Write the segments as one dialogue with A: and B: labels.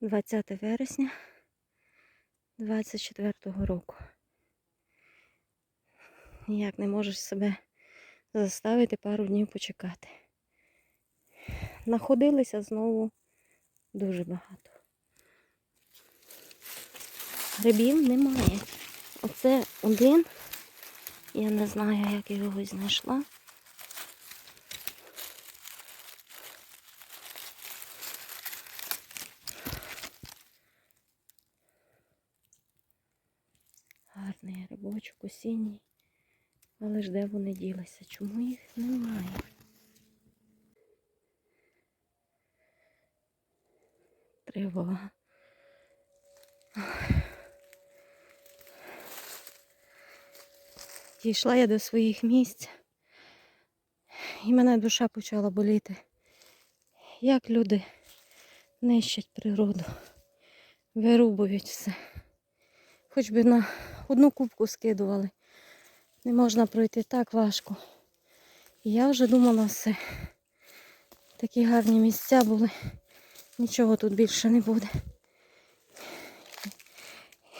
A: 20 вересня 24 року. Ніяк не можеш себе заставити пару днів почекати. Находилися знову дуже багато. Грибів немає. Оце один. Я не знаю, як я його знайшла. Гарний грибочок осінній. Але ж де вони ділися? Чому їх немає? Тривога. Дійшла я до своїх місць, і мене душа почала боліти. Як люди нищать природу, вирубують все. Хоч би на одну кубку скидували. Не можна пройти так важко. І я вже думала все. Такі гарні місця були. Нічого тут більше не буде.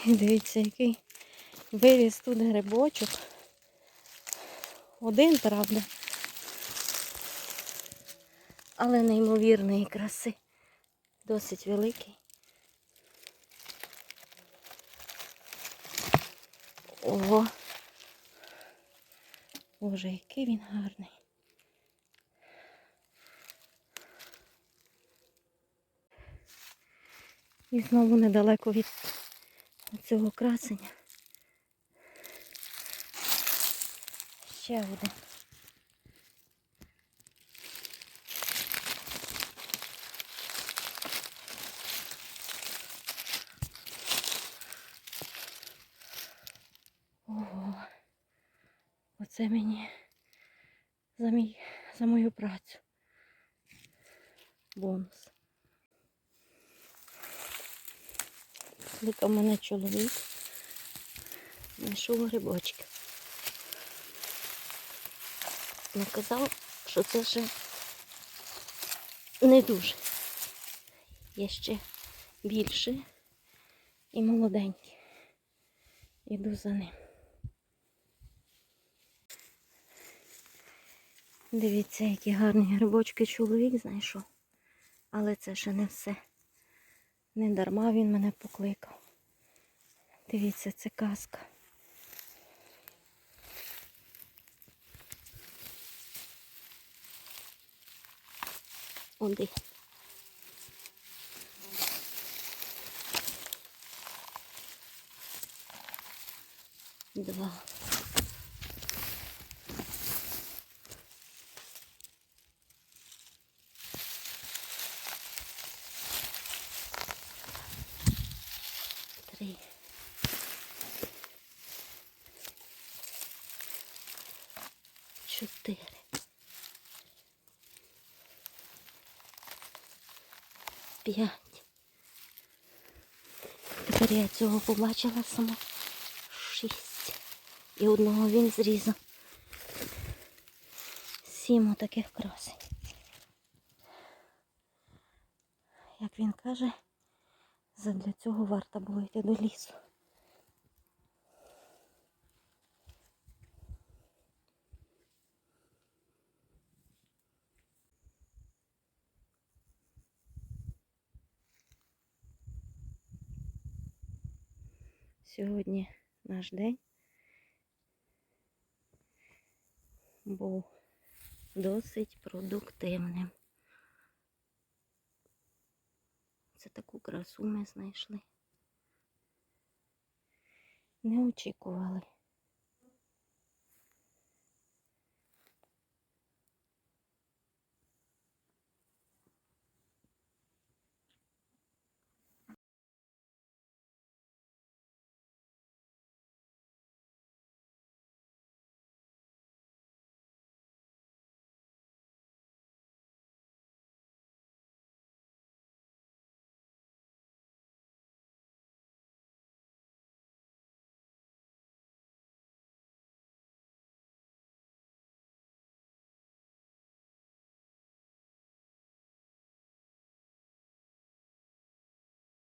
A: І дивіться, який виріс тут грибочок. Один, правда. Але неймовірної краси. Досить великий. Ого. Боже, який він гарний. І знову недалеко від цього красення. Ще один. Оце мені за, мій, за мою працю. Бонус. Кликав мене чоловік. Знайшов грибочки. Наказав, що це ще не дуже. Є ще більше і молоденькі. Іду за ним. Дивіться, які гарні грибочки чоловік знайшов. Але це ще не все. Не дарма він мене покликав. Дивіться, це казка. Один. Два. Чотири. П'ять. Тепер я цього побачила сама. Шість. І одного він зрізав. Сім отаких красень. Як він каже, задля цього варто було йти до лісу. Сьогодні наш день був досить продуктивним. Це таку красу ми знайшли. Не очікували.